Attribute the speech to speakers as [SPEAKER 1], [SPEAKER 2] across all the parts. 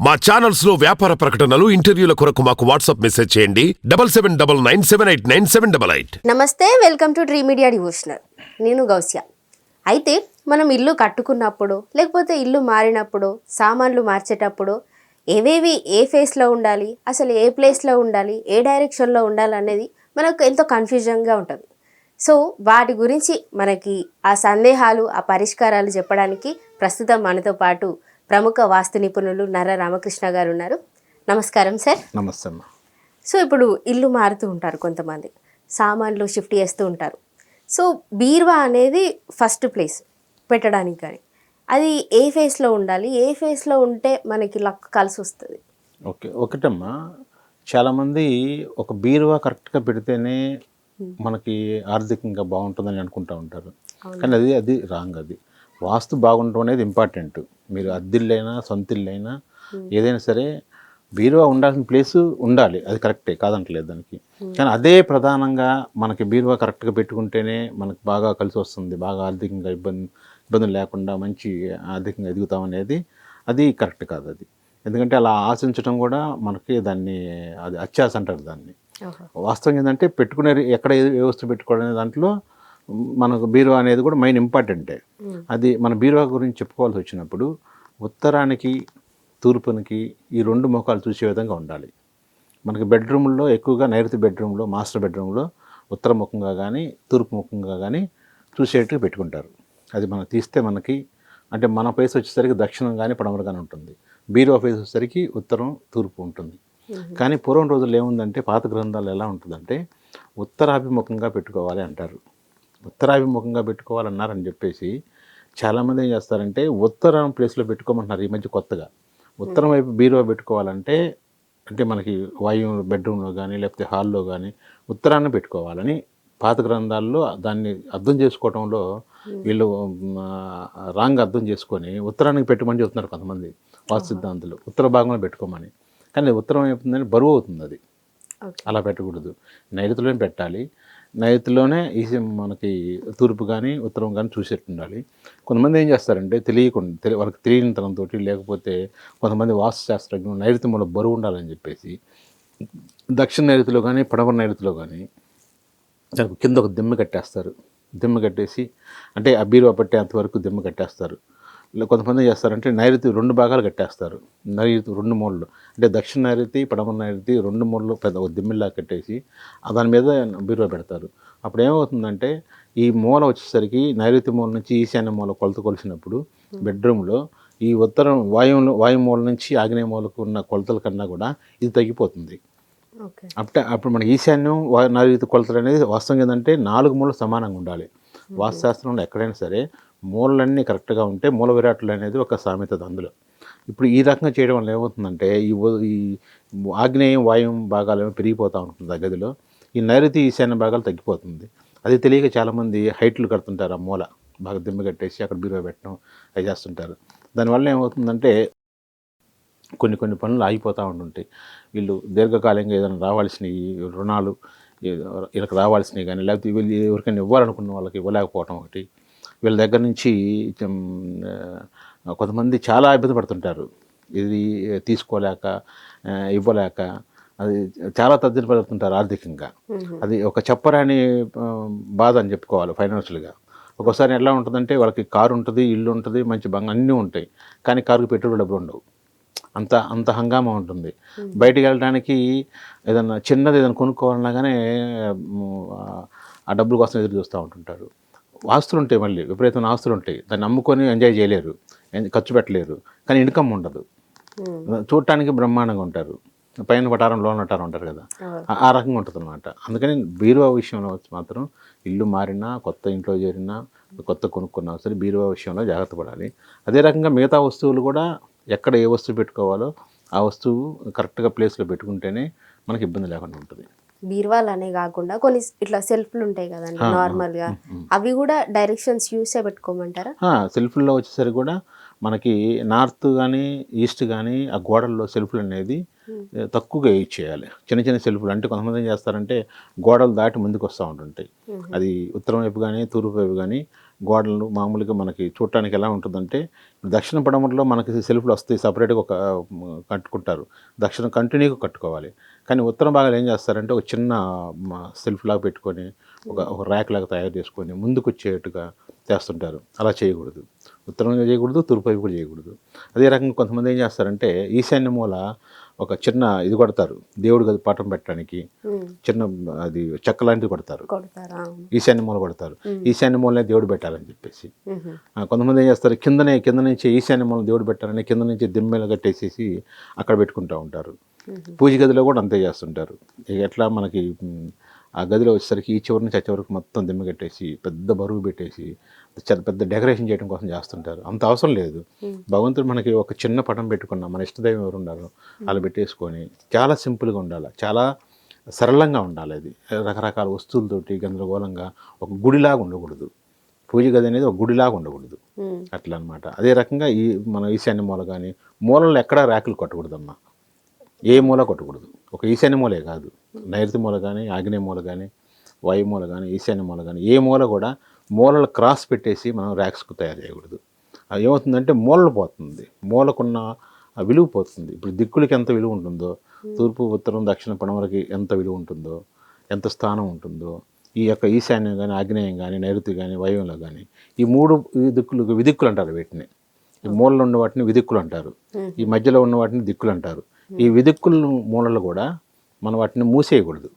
[SPEAKER 1] మా ఛానల్స్లో వ్యాపార ప్రకటనలు ఇంటర్వ్యూల కొరకు మాకు వాట్సాప్ మెసేజ్ చేయండి. Double seven double nine seven eight nine seven double eight.
[SPEAKER 2] నమస్తే వెల్కమ్ టు డ్రీ మీడియా డివోషనల్. నేను గౌస్య. అయితే మనం ఇల్లు కట్టుకున్నప్పుడు లేకపోతే ఇల్లు మారినప్పుడు సామాన్లు మార్చేటప్పుడు ఏవేవి ఏ ఫేస్లో ఉండాలి అసలు ఏ ప్లేస్లో ఉండాలి ఏ డైరెక్షన్లో ఉండాలి అనేది మనకు ఎంతో కన్ఫ్యూజన్గా ఉంటుంది. సో వాటి గురించి మనకి ఆ సందేహాలు ఆ పరిష్కారాలు చెప్పడానికి ప్రస్తుతం మనతో పాటు ప్రముఖ వాస్తు నిపుణులు నర్ర రామకృష్ణ గారు ఉన్నారు. నమస్కారం సార్.
[SPEAKER 3] నమస్తే అమ్మా.
[SPEAKER 2] సో ఇప్పుడు ఇల్లు మారుతూ ఉంటారు కొంతమంది. సామాన్లు షిఫ్ట్ చేస్తూ ఉంటారు. సో బీరువా అనేది ఫస్ట్ ప్లేస్ పెట్టడానికి కానీ అది ఏ ఫేస్లో ఉండాలి? ఏ ఫేస్లో ఉంటే మనకి లక్ కలిసి వస్తుంది?
[SPEAKER 3] ఓకే ఒకటమ్మా. చాలామంది ఒక బీరువా కరెక్ట్గా పెడితేనే మనకి ఆర్థికంగా బాగుంటుందని అనుకుంటూ ఉంటారు. కానీ అది అది రాంగ్ అది. వాస్తు బాగుండటం అనేది ఇంపార్టెంట్. మీరు అద్దిల్లైనా సొంత ఇల్లైనా ఏదైనా సరే బీరువా ఉండాల్సిన ప్లేస్ ఉండాలి. అది కరెక్టే కాదంటలేదు దానికి. కానీ అదే ప్రధానంగా మనకి బీరువా కరెక్ట్గా పెట్టుకుంటేనే మనకు బాగా కలిసి వస్తుంది. బాగా ఆర్థికంగా ఇబ్బంది ఇబ్బందులు లేకుండా మంచి ఆర్థికంగా ఎదుగుతాం అనేది అది కరెక్ట్ కాదు అది. ఎందుకంటే అలా ఆశించడం కూడా మనకి దాన్ని అది అత్యాస అంటారు దాన్ని. వాస్తవం ఏంటంటే పెట్టుకునే ఎక్కడ ఏ వస్తువు పెట్టుకోవడం దాంట్లో మనకు బీరువా అనేది కూడా మెయిన్ ఇంపార్టెంటే అది మన బీరువా గురించి చెప్పుకోవాల్సి వచ్చినప్పుడు ఉత్తరానికి తూర్పునికి ఈ రెండు ముఖాలు చూసే విధంగా ఉండాలి. మనకి బెడ్రూమ్లో ఎక్కువగా నైరుతి బెడ్రూమ్లో మాస్టర్ బెడ్రూమ్లో ఉత్తర ముఖంగా కానీ తూర్పు ముఖంగా కానీ చూసేట్టుగా పెట్టుకుంటారు. అది మనం తీస్తే మనకి అంటే మన ఫేస్ వచ్చేసరికి దక్షిణం కానీ పడమర కానీ ఉంటుంది. బీరువా ఫేస్ వచ్చేసరికి ఉత్తరం తూర్పు ఉంటుంది. కానీ పూర్వం రోజుల్లో ఏముందంటే పాత గ్రంథాలు ఎలా ఉంటుందంటే ఉత్తరాభిముఖంగా పెట్టుకోవాలి అంటారు. ఉత్తరాభిముఖంగా పెట్టుకోవాలన్నారని చెప్పేసి చాలామంది ఏం చేస్తారంటే ఉత్తరం ప్లేస్లో పెట్టుకోమంటున్నారు ఈ మధ్య కొత్తగా. ఉత్తరం వైపు బీరువా పెట్టుకోవాలంటే అంటే మనకి వాయు బెడ్రూమ్లో కానీ లేకపోతే హాల్లో కానీ ఉత్తరాన్ని పెట్టుకోవాలని పాత గ్రంథాల్లో దాన్ని అర్థం చేసుకోవడంలో వీళ్ళు రాంగ్ అర్థం చేసుకొని ఉత్తరానికి పెట్టమని చెప్తున్నారు కొంతమంది వాస్తు సిద్ధాంతులు. ఉత్తర భాగంలో పెట్టుకోమని. కానీ ఉత్తరం ఏమవుతుందని బరువు అవుతుంది అది. అలా పెట్టకూడదు. నైరుతిలోనే పెట్టాలి. నైరుతిలోనే ఈ మనకి తూర్పు కానీ ఉత్తరం కానీ చూసేట్టు ఉండాలి. కొంతమంది ఏం చేస్తారంటే తెలియకుండా తెలి వాళ్ళకి తెలియనితనంతో లేకపోతే కొంతమంది వాస్తు శాస్త్రజ్ఞులు నైరుతి మూల బరువు ఉండాలని చెప్పేసి దక్షిణ నైరుతిలో కానీ పడమర నైరుతిలో కానీ దానికి కింద ఒక దిమ్మ కట్టేస్తారు. దిమ్మ కట్టేసి అంటే ఆ బీరువా పట్టేంత వరకు దిమ్మ కట్టేస్తారు. కొంతమంది ఏం చేస్తారంటే నైరుతి రెండు భాగాలు కట్టేస్తారు. నైరుతి రెండు మూలలు. అంటే దక్షిణ నైరుతి పడమర నైరుతి రెండు మూలలు పెద్ద ఒక దిమ్మిలా కట్టేసి దాని మీద బీరువా పెడతారు. అప్పుడు ఏమవుతుందంటే ఈ మూల వచ్చేసరికి నైరుతి మూల నుంచి ఈశాన్య మూల కొలత కొలిసినప్పుడు బెడ్రూమ్లో ఈ ఉత్తరం వాయువులో వాయు మూల నుంచి ఆగ్నేయ మూలకు ఉన్న కొలతల కన్నా కూడా ఇది తగ్గిపోతుంది. అప్పుడే అప్పుడు మన ఈశాన్యం నైరుతి కొలతలు అనేది వాస్తవం ఏంటంటే నాలుగు మూలలు సమానంగా ఉండాలి. వాస్తుశాస్త్రంలో ఎక్కడైనా సరే మూలలన్నీ కరెక్ట్గా ఉంటే మూల విరాట్లు అనేది ఒక సామెత అందులో. ఇప్పుడు ఈ రకంగా చేయడం వల్ల ఏమవుతుందంటే ఈ ఈ ఆగ్నేయం వాయుం భాగాలు ఏమో పెరిగిపోతూ ఉంటుంది ఆ గదిలో? ఈ నైరుతి ఈశాన్య భాగాలు తగ్గిపోతుంది. అది తెలియక చాలామంది హైట్లు కడుతుంటారు ఆ మూల. బాగా దిమ్మ కట్టేసి అక్కడ బీరువా పెట్టడం అవి చేస్తుంటారు. దానివల్ల ఏమవుతుందంటే కొన్ని కొన్ని పనులు ఆగిపోతూ ఉంటుంటాయి వీళ్ళు దీర్ఘకాలంగా ఏదైనా రావాల్సిన రుణాలు వీళ్ళకి రావాల్సినవి కానీ లేకపోతే వీళ్ళు ఎవరికైనా ఇవ్వాలనుకున్న వాళ్ళకి ఇవ్వలేకపోవటం ఒకటి. వీళ్ళ దగ్గర నుంచి కొంతమంది చాలా ఇబ్బంది పడుతుంటారు ఇది తీసుకోలేక ఇవ్వలేక అది చాలా తద్దిన పడుతుంటారు ఆర్థికంగా. అది ఒక చెప్పరాని బాధ అని చెప్పుకోవాలి ఫైనాన్షియల్గా. ఒక్కోసారి ఎలా ఉంటుందంటే వాళ్ళకి కారు ఉంటుంది ఇల్లు ఉంటుంది మంచి బంగ అన్నీ ఉంటాయి. కానీ కారుకి పెట్రోల్ డబ్బులు ఉండవు. అంత అంత హంగామా ఉంటుంది. బయటికి వెళ్ళడానికి ఏదన్నా చిన్నది ఏదైనా కొనుక్కోవాలన్నా కానీ ఆ డబ్బుల కోసం ఎదురు చూస్తూ ఉంటుంటారు. ఆస్తులు ఉంటాయి మళ్ళీ విపరీతమైన ఆస్తులు ఉంటాయి దాన్ని అమ్ముకొని ఎంజాయ్ చేయలేరు ఖర్చు పెట్టలేరు కానీ ఇన్కమ్ ఉండదు. చూడటానికి బ్రహ్మాండంగా ఉంటారు. పైన పటారం లోన పటారం ఉంటారు కదా. ఆ- ఆ రకంగా ఉంటుంది అనమాట అందుకని బీరువా విషయంలో వచ్చి మాత్రం ఇల్లు మారినా కొత్త ఇంట్లో చేరినా కొత్త కొనుక్కున్నా సరే బీరువా విషయంలో జాగ్రత్త పడాలి. అదే రకంగా మిగతా వస్తువులు కూడా ఎక్కడ ఏ వస్తువు పెట్టుకోవాలో ఆ వస్తువు కరెక్ట్గా ప్లేస్లో పెట్టుకుంటేనే మనకి ఇబ్బంది లేకుండా ఉంటుంది.
[SPEAKER 2] బీరువాలు అనే కాకుండా కొన్ని ఇట్లా సెల్ఫ్లు ఉంటాయి కదండి నార్మల్గా అవి కూడా డైరెక్షన్స్ యూసే పెట్టుకోమంటారా?
[SPEAKER 3] సెల్ఫ్లో వచ్చేసరికి కూడా మనకి నార్త్ కానీ ఈస్ట్ కానీ ఆ గోడల్లో సెల్ఫ్లు అనేది తక్కువగా యూజ్ చేయాలి. చిన్న చిన్న సెల్ఫ్లు అంటే కొంతమంది ఏం చేస్తారంటే గోడలు దాటి ముందుకు వస్తూ ఉంటుంటాయి అది ఉత్తరం వైపు కానీ తూర్పు వైపు కానీ గోడలు మామూలుగా మనకి చూడటానికి ఎలా ఉంటుందంటే దక్షిణ పడమరలో మనకి సెల్ఫ్లు వస్తాయి సపరేట్గా ఒక కట్టుకుంటారు. దక్షిణ కంటిన్యూగా కట్టుకోవాలి. కానీ ఉత్తర భాగాలు ఏం చేస్తారంటే ఒక చిన్న సెల్ఫ్ లాగా పెట్టుకొని ఒక ఒక ర్యాక్ లాగా తయారు చేసుకొని ముందుకు వచ్చేట్టుగా చేస్తుంటారు. అలా చేయకూడదు. ఉత్తరంగా చేయకూడదు తూర్పు వైపు కూడా చేయకూడదు. అదే రకంగా కొంతమంది ఏం చేస్తారంటే ఈశాన్య మూల ఒక చిన్న ఇది కొడతారు. దేవుడి గది పాఠం పెట్టడానికి చిన్న అది చెక్క లాంటిది కొడతారు. ఈశాన్య మూల కొడతారు. ఈశాన్య మూలనే దేవుడు పెట్టాలని చెప్పేసి. కొంతమంది ఏం చేస్తారు? కిందనే కింద నుంచి ఈశాన్య మూల దేవుడు పెట్టాలని కింద నుంచి దిమ్మెలు కట్టేసేసి అక్కడ పెట్టుకుంటూ ఉంటారు. పూజ గదిలో కూడా అంతే చేస్తుంటారు. ఇక ఎట్లా మనకి ఆ గదిలో వచ్చేసరికి ఈ చివరి నుంచి ఆ చివరికి మొత్తం దిమ్మ కట్టేసి పెద్ద బరువు పెట్టేసి పెద్ద డెకరేషన్ చేయడం కోసం చేస్తుంటారు. అంత అవసరం లేదు. భగవంతుడు మనకి ఒక చిన్న పటం పెట్టుకున్నాం. మన ఇష్టదైవం ఎవరు ఉండాలో అలా పెట్టేసుకొని చాలా సింపుల్గా ఉండాలి. చాలా సరళంగా ఉండాలి అది. రకరకాల వస్తువులతోటి గందరగోళంగా ఒక గుడిలాగా ఉండకూడదు. పూజ గది అనేది ఒక గుడిలాగా ఉండకూడదు. అట్లా అనమాట అదే రకంగా ఈ మన ఈశాన్య మూల కానీ మూలలో ఎక్కడా ర్యాకులు కొట్టకూడదమ్మా. ఏ మూల కొట్టకూడదు. ఒక ఈశాన్య మూలే కాదు. నైరుతి మూల కానీ ఆగ్నేయ మూల కానీ వాయు మూల కానీ ఈశాన్య మూల కానీ ఏ మూల కూడా మూలలు క్రాస్ పెట్టేసి మనం ర్యాక్స్కు తయారు చేయకూడదు. అది ఏమవుతుందంటే మూలలు పోతుంది. మూలకున్న ఆ విలువ పోతుంది. ఇప్పుడు దిక్కులకి ఎంత విలువ ఉంటుందో తూర్పు ఉత్తరం దక్షిణ పడమరకి ఎంత విలువ ఉంటుందో ఎంత స్థానం ఉంటుందో ఈ యొక్క ఈశాన్యం కానీ ఆగ్నేయం కానీ నైరుతి కానీ వాయువులో కానీ ఈ మూడు దిక్కులు విదిక్కులు అంటారు వీటిని. ఈ మూలలో ఉన్న వాటిని విదిక్కులు అంటారు. ఈ మధ్యలో ఉన్న వాటిని దిక్కులు అంటారు. ఈ విదిక్కుల మూలలు కూడా మనం వాటిని మూసేయకూడదు.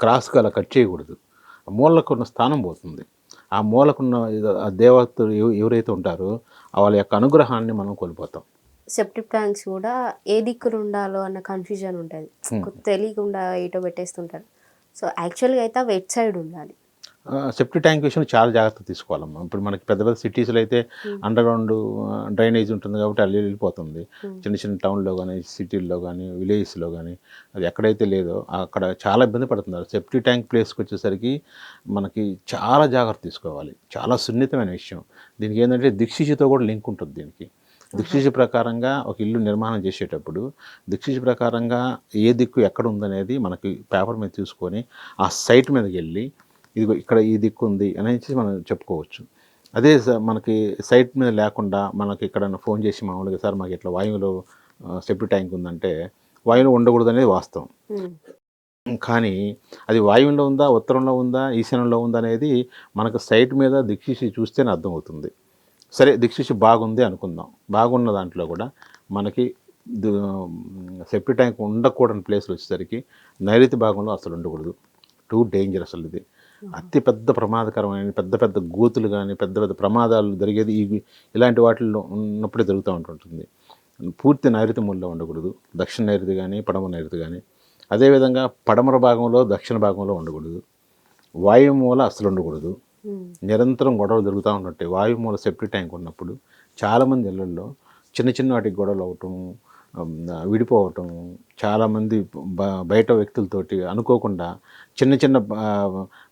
[SPEAKER 3] క్రాస్గా అలా కట్ చేయకూడదు. ఆ మూలకు ఉన్న స్థానం పోతుంది. ఆ మూలకున్న దేవతలు ఎవ- ఎవరైతే ఉంటారో వాళ్ళ యొక్క అనుగ్రహాన్ని మనం కోల్పోతాం.
[SPEAKER 2] సెప్టిక్ ట్యాంక్స్ కూడా ఏ దిక్కున ఉండాలో అన్న కన్ఫ్యూజన్ ఉంటుంది. తెలియకుండా ఏటో పెట్టేస్తుంటారు. సో యాక్చువల్గా అయితే అవి ఎట్ సైడ్ ఉండాలి.
[SPEAKER 3] సెప్టీ ట్యాంక్ విషయంలో చాలా జాగ్రత్త తీసుకోవాలమ్మా ఇప్పుడు మనకి పెద్ద పెద్ద సిటీస్లో అయితే అండర్ గ్రౌండ్ డ్రైనేజ్ ఉంటుంది కాబట్టి అల్లి వెళ్ళిపోతుంది చిన్న చిన్న టౌన్లో కానీ సిటీల్లో కానీ విలేజెస్లో కానీ అది ఎక్కడైతే లేదో అక్కడ చాలా ఇబ్బంది పడుతున్నారు. సెప్టీ ట్యాంక్ ప్లేస్కి వచ్చేసరికి మనకి చాలా జాగ్రత్త తీసుకోవాలి. చాలా సున్నితమైన విషయం. దీనికి ఏంటంటే దిక్సిషితో కూడా లింక్ ఉంటుంది దీనికి. దిక్సూచి ప్రకారంగా ఒక ఇల్లు నిర్మాణం చేసేటప్పుడు దిక్సూచి ప్రకారంగా ఏ దిక్కు ఎక్కడ ఉందనేది మనకి పేపర్ మీద తీసుకొని ఆ సైట్ మీదకి వెళ్ళి ఇదిగో ఇక్కడ ఈ దిక్కు ఉంది అనేసి మనం చెప్పుకోవచ్చు. అదే మనకి సైట్ మీద లేకుండా మనకి ఇక్కడ ఫోన్ చేసి మామూలుగా సార్ మాకు ఇట్లా వాయువులో సెప్టి ట్యాంక్ ఉందంటే వాయువులో ఉండకూడదు అనేది వాస్తవం కానీ అది వాయువులో ఉందా ఉత్తరంలో ఉందా ఈశాన్యంలో ఉందా అనేది మనకు సైట్ మీద దిక్సూచి చూస్తేనే అర్థమవుతుంది. సరే దిక్సూచి బాగుంది అనుకుందాం. బాగున్న దాంట్లో కూడా మనకి సెప్టి ట్యాంక్ ఉండకూడని ప్లేస్లు వచ్చేసరికి నైరుతి భాగంలో అసలు ఉండకూడదు. టూ డేంజర్ అసలు ఇది. అతి పెద్ద ప్రమాదకరమైన పెద్ద పెద్ద గోతులు కానీ పెద్ద పెద్ద ప్రమాదాలు జరిగేది ఇవి ఇలాంటి వాటిల్లో ఉన్నప్పుడే జరుగుతూ ఉంటుంటుంది. పూర్తి నైరుతి మూలలో ఉండకూడదు. దక్షిణ నైరుతి కానీ పడమ నైరుతి కానీ అదేవిధంగా పడమర భాగంలో దక్షిణ భాగంలో ఉండకూడదు. వాయు మూల అసలు ఉండకూడదు. నిరంతరం గొడవలు జరుగుతూ ఉంటుంటాయి వాయు మూల సెప్టి ట్యాంక్ ఉన్నప్పుడు చాలామంది ఇళ్ళల్లో చిన్న చిన్న వాటికి గొడవలు అవటం విడిపోవటం చాలామంది బ- బయట వ్యక్తులతోటి అనుకోకుండా చిన్న చిన్న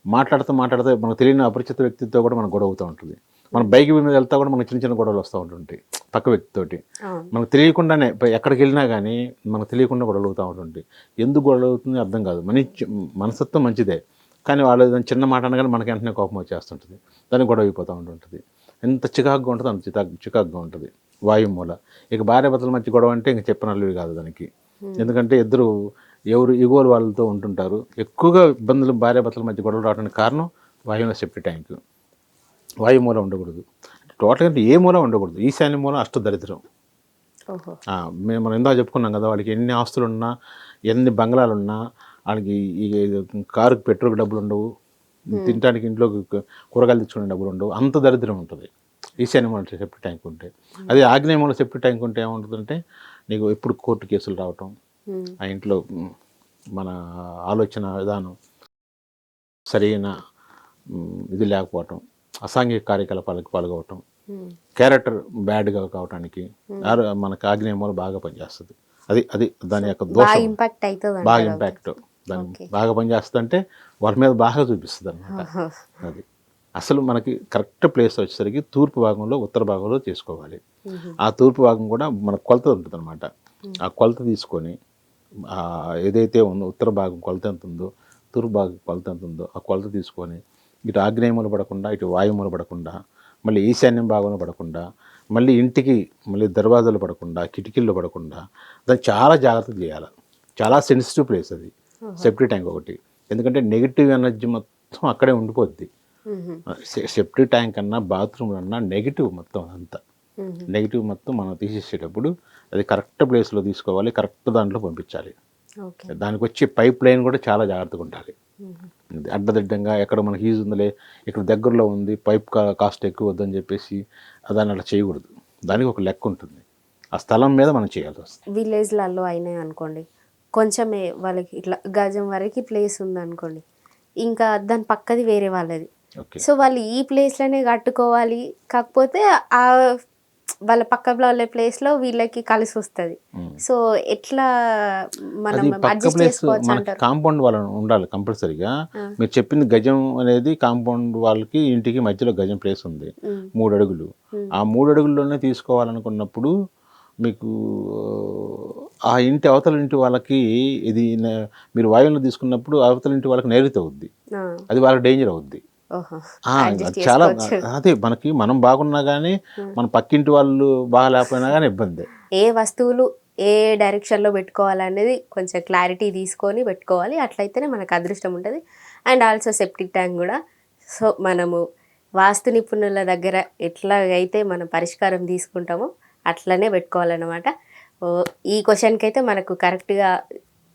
[SPEAKER 3] మాట్లాడుతూ మాట్లాడుతూ మనకు తెలియని అపరిచిత వ్యక్తితో కూడా మనకు గొడవ అవుతూ ఉంటుంది. మన బైక్ మీద వెళ్తా కూడా మనకు చిన్న చిన్న గొడవలు వస్తూ ఉంటుంటాయి పక్క వ్యక్తితోటి. మనకు తెలియకుండానే ఎక్కడికి వెళ్ళినా కానీ మనకు తెలియకుండా గొడవలు అవుతూ ఉంటుంది ఎందుకు గొడవలు అవుతుంది అర్థం కాదు. మన మనసత్వం మంచిదే కానీ వాళ్ళు ఏదైనా చిన్న మాట అనగానే మనకి వెంటనే కోపం వచ్చేస్తుంటుంది. దానికి గొడవ అయిపోతూ ఉంటుంటుంది. ఎంత చికాకుగా ఉంటుంది అంత చికాకు చికాకుగా ఉంటుంది. వాయువు మూల ఇక భార్య భర్తల మధ్య గొడవ అంటే ఇంక చెప్పనల్లువి కాదు దానికి. ఎందుకంటే ఇద్దరు ఎవరు ఇగోలు వాళ్ళతో ఉంటుంటారు. ఎక్కువగా ఇబ్బందులు భార్య భర్తల మధ్య గొడవలు రావడానికి కారణం వాయువుల సెప్టి ట్యాంక్ వాయు మూల ఉండకూడదు టోటల్గా అంటే ఏ మూల ఉండకూడదు. ఈశాన్య మూల అష్టదరిద్రం
[SPEAKER 2] ఓహో.
[SPEAKER 3] ఆ, మేము మనం ఇందా చెప్పుకున్నాం కదా వాళ్ళకి ఎన్ని ఆస్తులు ఉన్నా ఎన్ని బంగ్లాలు ఉన్నా వాళ్ళకి ఈ కారుకి పెట్రోల్ డబ్బులు ఉండవు. తినడానికి ఇంట్లో కూరగాయలు తెచ్చుకునే డబ్బులు ఉండవు. అంత దరిద్రం ఉంటుంది. ఈశాన్యమూల సెప్టి ట్యాంక్ ఉంటే. అదే ఆగ్నేయమూల సెప్టి ట్యాంక్ ఉంటే ఏముంటుందంటే నీకు ఎప్పుడు కోర్టు కేసులు రావటం
[SPEAKER 2] ఉమ్,
[SPEAKER 3] ఆ ఇంట్లో మన ఆలోచన విధానం సరైన ఇది లేకపోవటం అసాంఘిక కార్యకలాపాలకు పాల్గొవటం
[SPEAKER 2] ఉమ్,
[SPEAKER 3] క్యారెక్టర్ బ్యాడ్గా కావడానికి ఆరో మనకు ఆగ్నేయమూల బాగా పనిచేస్తుంది. అది అది దాని యొక్క
[SPEAKER 2] బాగా
[SPEAKER 3] దోషం బాగా ఇంపాక్ట్ దాని. బాగా పనిచేస్తుంది అంటే వాళ్ళ మీద బాగా చూపిస్తుంది అనమాట. అది. అసలు మనకి కరెక్ట్ ప్లేస్ వచ్చేసరికి తూర్పు భాగంలో ఉత్తర భాగంలో చేసుకోవాలి. ఆ తూర్పు భాగం కూడా మన కొలత ఉంటుంది అనమాట ఆ కొలత తీసుకొని ఏదైతే ఉందో ఉత్తర భాగం కొలత ఎంత ఉందో తూర్పు భాగం కొలత ఎంత ఉందో ఆ కొలత తీసుకొని ఇటు ఆగ్నేయములు పడకుండా ఇటు వాయుమూల పడకుండా మళ్ళీ ఈశాన్యం భాగంలో పడకుండా మళ్ళీ ఇంటికి మళ్ళీ దర్వాజాలు పడకుండా కిటికీల్లో పడకుండా దాన్ని చాలా జాగ్రత్త చేయాలి. చాలా సెన్సిటివ్ ప్లేస్ అది. సెప్టీ ట్యాంక్ ఒకటి. ఎందుకంటే నెగిటివ్ ఎనర్జీ మొత్తం అక్కడే ఉండిపోద్ది. సెప్టీ ట్యాంక్ అన్నా బాత్రూమ్ అన్నా నెగిటివ్ మొత్తం అంతా. నెగిటివ్ మొత్తం మనం తీసేసేటప్పుడు అది కరెక్ట్ ప్లేస్లో తీసుకోవాలి కరెక్ట్ దాంట్లో పంపించాలి.
[SPEAKER 2] ఓకే.
[SPEAKER 3] దానికి వచ్చే పైప్ లైన్ కూడా చాలా జాగ్రత్తగా ఉండాలి. అడ్డదిడ్డంగా ఎక్కడ మనకి ఈజీ ఉందిలే ఇక్కడ దగ్గరలో ఉంది పైప్ కాస్ట్ ఎక్కువ వద్దని చెప్పేసి దాన్ని అలా చేయకూడదు. దానికి ఒక లెక్క ఉంటుంది. ఆ స్థలం మీద మనం చేయాల్సి వస్తుంది.
[SPEAKER 2] విలేజ్లలో అయినాయి అనుకోండి కొంచెమే వాళ్ళకి ఇట్లా గజం వరకు ప్లేస్ ఉందనుకోండి ఇంకా దాని పక్కది వేరే వాళ్ళది. సో వాళ్ళు ఈ ప్లేస్లోనే కట్టుకోవాలి. కాకపోతే ఆ వాళ్ళ పక్క వాళ్ళ ప్లేస్లో వీళ్ళకి కలిసి వస్తుంది.
[SPEAKER 3] మ్మ్.
[SPEAKER 2] సో ఎట్లా మనం
[SPEAKER 3] ప్లేస్ కాంపౌండ్ వాళ్ళ ఉండాలి కంపల్సరీగా మీరు చెప్పింది గజం అనేది కాంపౌండ్ వాళ్ళకి ఇంటికి మధ్యలో గజం ప్లేస్ ఉంది.
[SPEAKER 2] మ్మ్.
[SPEAKER 3] మూడు అడుగులు. ఆ మూడు అడుగుల్లోనే తీసుకోవాలనుకున్నప్పుడు మీకు ఆ ఇంటి అవతల ఇంటి వాళ్ళకి ఇది మీరు వాయువులు తీసుకున్నప్పుడు అవతల ఇంటి వాళ్ళకి నైరుతి అవుద్ది అది వాళ్ళకి డేంజర్ అవుద్ది. చాలా అదే మనకి మనం బాగున్నా కానీ మన పక్కింటి వాళ్ళు బాగా లేకపోయినా కానీ ఇబ్బంది.
[SPEAKER 2] ఏ వస్తువులు ఏ డైరెక్షన్లో పెట్టుకోవాలనేది కొంచెం క్లారిటీ తీసుకొని పెట్టుకోవాలి. అట్లయితేనే మనకు అదృష్టం ఉంటుంది. అండ్ ఆల్సో సెప్టిక్ ట్యాంక్ కూడా. సో మనము వాస్తు నిపుణుల దగ్గర ఎట్లాగైతే మనం పరిష్కారం తీసుకుంటామో అట్లనే పెట్టుకోవాలన్నమాట. ఈ క్వశ్చన్కి అయితే మనకు కరెక్ట్గా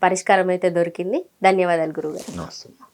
[SPEAKER 2] పరిష్కారం అయితే దొరికింది. ధన్యవాదాలు
[SPEAKER 3] నమస్తే.